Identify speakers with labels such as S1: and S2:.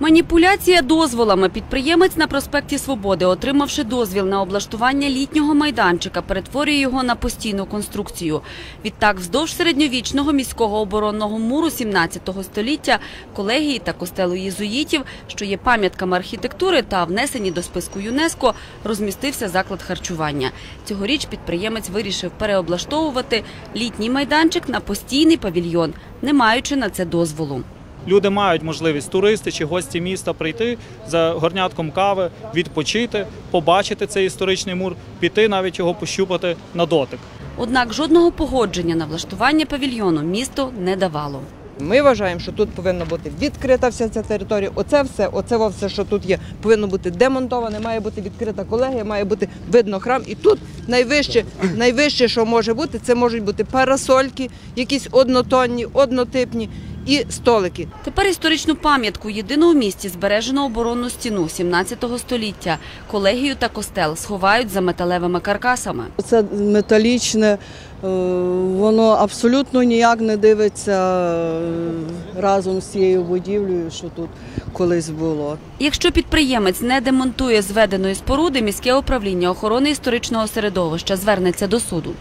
S1: Маніпуляція дозволами. Підприємець на проспекті Свободи, отримавши дозвіл на облаштування літнього майданчика, перетворює його на постійну конструкцію. Відтак, вздовж середньовічного міського оборонного муру 17 століття, колегії та костелу єзуїтів, що є пам'ятками архітектури та внесені до списку ЮНЕСКО, розмістився заклад харчування. Цьогоріч підприємець вирішив переоблаштовувати літній майданчик на постійний павільйон, не маючи на це дозволу.
S2: Люди мають можливість туристи чи гості міста прийти за горнятком кави, відпочити, побачити цей історичний мур, піти навіть його пощупати на дотик.
S1: Однак жодного погодження на влаштування павільйону місто не давало.
S3: Ми вважаємо, що тут повинна бути відкрита вся ця територія. Оце все, оце во все, що тут є, повинно бути демонтоване, має бути відкрита колегія, має бути видно храм. І тут найвище, найвище, що може бути, це можуть бути парасольки, якісь однотонні, однотипні і столики.
S1: Тепер історичну пам'ятку єдину у місті збережено оборонну стіну 17 століття. Колегію та костел сховають за металевими каркасами.
S4: Це металічне, е, воно абсолютно ніяк не дивиться е, разом з цією будівлею, що тут колись було.
S1: Якщо підприємець не демонтує зведеної споруди, міське управління охорони історичного середовища звернеться до суду.